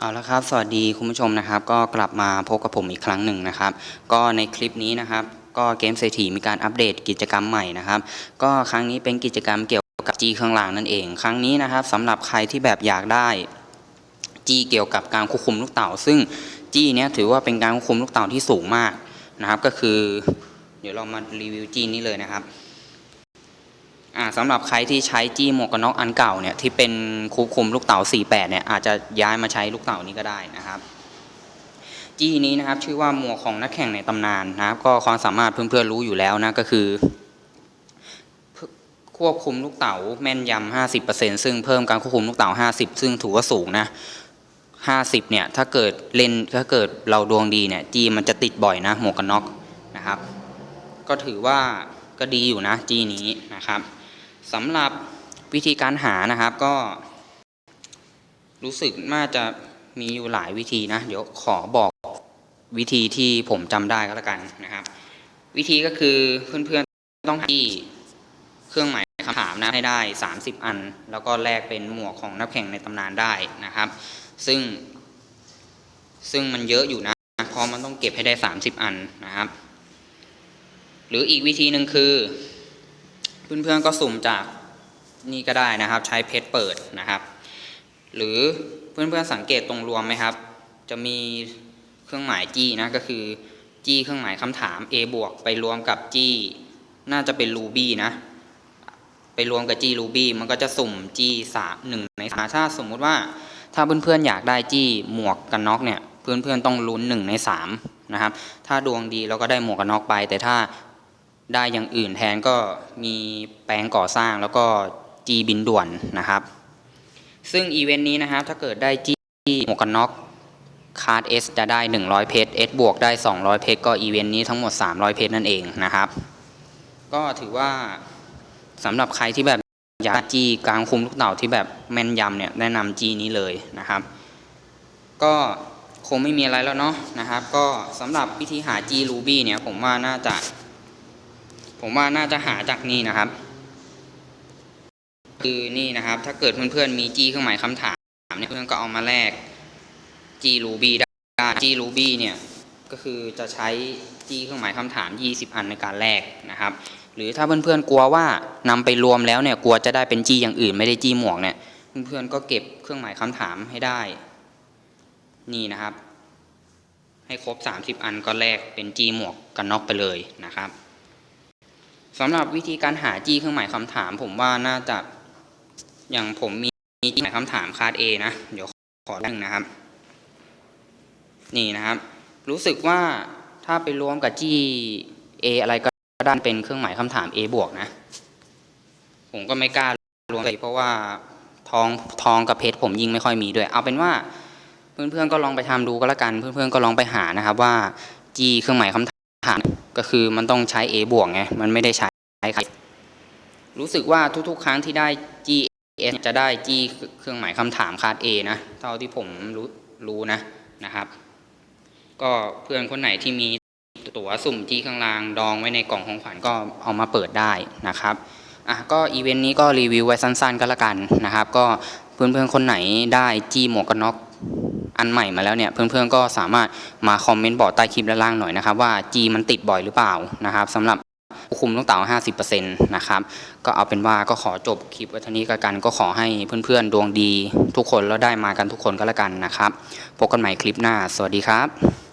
เอาละครับ สวัสดีคุณผู้ชมนะครับ ก็กลับมาพบกับผมอีกครั้งหนึ่งนะครับ ก็ในคลิปนี้นะครับ ก็เกมเศรษฐีมีการอัปเดตกิจกรรมใหม่นะครับ ก็ครั้งนี้เป็นกิจกรรมเกี่ยวกับจีเครื่องรางนั่นเอง ครั้งนี้นะครับสำหรับใครที่แบบอยากได้จีเกี่ยวกับการควบคุมลูกเต่า ซึ่งจีเนี้ยถือว่าเป็นการควบคุมลูกเต่าที่สูงมากนะครับ ก็คือ เดี๋ยวเรามารีวิวจีนี้เลยนะครับ อ่าสำหรับใครที่ใช้จี้หมวกกันน็อกอันเก่าเนี่ยที่เป็นควบคุมลูกเต๋า48เนี่ยอาจจะย้ายมาใช้ลูกเต๋านี้ก็ได้นะครับจี้นี้นะครับชื่อว่าหมวกของนักแข่งในตำนานนะครับ ก็ความสามารถเพื่อนๆรู้อยู่แล้วนะก็คือ ควบคุมลูกเต๋าแม่นยำ50%ซึ่งเพิ่มการควบคุมลูกเต๋า50ซึ่งถือว่าสูงนะ50เนี่ยถ้าเกิดเล่นถ้าเกิดเราดวงดีเนี่ยจี้มันจะติดบ่อยนะหมวกกันน็อกนะครับ ก็ถือว่าก็ดีอยู่นะจี้นี้นะครับ สำหรับวิธีการหานะครับก็ รู้สึกน่าจะมีอยู่หลายวิธีนะ เดี๋ยวขอบอกวิธีที่ผมจำได้ก็แล้วกันนะครับ วิธีก็คือเพื่อนๆต้องที่เครื่องหมายคำถามนะให้ได้ 30 อัน แล้วก็แลกเป็นหมวกของนักแข่งในตำนานได้นะครับ ซึ่ง ซึ่งมันเยอะอยู่นะเพราะมันต้องเก็บให้ได้ 30 อันนะครับ หรืออีกวิธีหนึ่งคือ เพื่อนๆก็สุ่มจากนี่ก็ได้นะครับ ใช้เพชรเปิดนะครับ หรือเพื่อนๆสังเกตตรงรวมไหมครับ จะมีเครื่องหมายจี้นะก็คือจี้เครื่องหมายคำถาม A บวกไปรวมกับจี้น่าจะเป็นรูบี้นะไปรวมกับจี้รูบี้มันก็จะสุ่มจี้สามหนึ่งในสามถ้าสมมุติว่าถ้าเพื่อนๆอยากได้จี้หมวกกันน็อกเนี่ยเพื่อนๆต้องลุ้นหนึ่งในสามนะครับถ้าดวงดีเราก็ได้หมวกกันน็อกไป แต่ถ้า ได้อย่างอื่นแทนก็มีแปลงก่อสร้างแล้วก็จีบินด่วนนะครับ ซึ่งอีเวนต์นี้นะครับถ้าเกิดได้จีหมวกกันน็อกคาร์ด S จะได้ 100 เพชร S บวกได้ 200 เพชรก็อีเวนต์นี้ทั้งหมด 300 เพชรนั่นเองนะครับ ก็ถือว่าสำหรับใครที่แบบอยากจีกลางคุมลูกเต่าที่แบบแม่นยำเนี่ยแนะนำจีนี้เลยนะครับ ก็คงไม่มีอะไรแล้วเนาะนะครับ ก็สำหรับวิธีหาจีรูบี้เนี่ยผมว่าน่าจะ ผมว่าน่าจะหาจากนี่นะครับ คือนี่นะครับ ถ้าเกิดเพื่อนๆมีจีเครื่องหมายคำถามเนี่ยเพื่อนก็เอามาแลกจีรูบี้ได้จีรูบี้เนี่ยก็คือจะใช้จีเครื่องหมายคำถาม 20 อันในการแลกนะครับ หรือถ้าเพื่อนๆกลัวว่านำไปรวมแล้วเนี่ยกลัวจะได้เป็นจีอย่างอื่น ไม่ได้จีหมวกเนี่ยเพื่อนๆก็เก็บเครื่องหมายคำถามให้ได้ นี่นะครับ ให้ครบ 30 อันก็แลกเป็นจีหมวกกันน็อกไปเลยนะครับ สำหรับวิธีการหาจีเครื่องหมายคำถาม ผมว่าน่าจะอย่างผมมีจีหมายคำถามคาร์ด A นะ เดี๋ยวขอแรกนะครับ นี่นะครับ รู้สึกว่าถ้าไปรวมกับจี A อะไรก็ด้านเป็นเครื่องหมายคำถาม A บวกนะ ผมก็ไม่กล้ารวมเลยเพราะว่าทองทองกับเพชรผมยิงไม่ค่อยมีด้วย เอาเป็นว่าเพื่อนๆก็ลองไปทำดูก็แล้วกัน เพื่อนๆก็ลองไปหานะครับว่า G เครื่องหมายคำถาม ก็คือมันต้องใช้ A บวกไง มันไม่ได้ใช้รู้สึกว่าทุกๆ ครั้งที่ได้ G S จะได้ G เครื่องหมายคำถามคาด A นะ เท่าที่ผมรู้รู้นะนะครับ ก็เพื่อนคนไหนที่มีตั๋วสุ่มจี้ข้างล่างดองไว้ในกล่องของขวัญก็เอามาเปิดได้นะครับอะก็อีเวนต์นี้ก็รีวิวไว้สั้นๆก็แล้วกันนะครับ ก็เพื่อนๆคนไหนได้จีหมวกกันน็อก อันใหม่มาแล้วเนี่ยเพื่อนๆก็สามารถมาคอมเมนต์บอกใต้คลิปด้านล่างหน่อยนะครับว่าจีมันติดบ่อยหรือเปล่านะครับสำหรับคุมลูกเต๋า50%นะครับก็เอาเป็นว่าก็ขอจบคลิปไว้เท่านี้กันก็ขอให้เพื่อนๆดวงดี ทุกคนแล้วได้มากันทุกคนก็แล้วกันนะครับพบกันใหม่คลิปหน้า สวัสดีครับ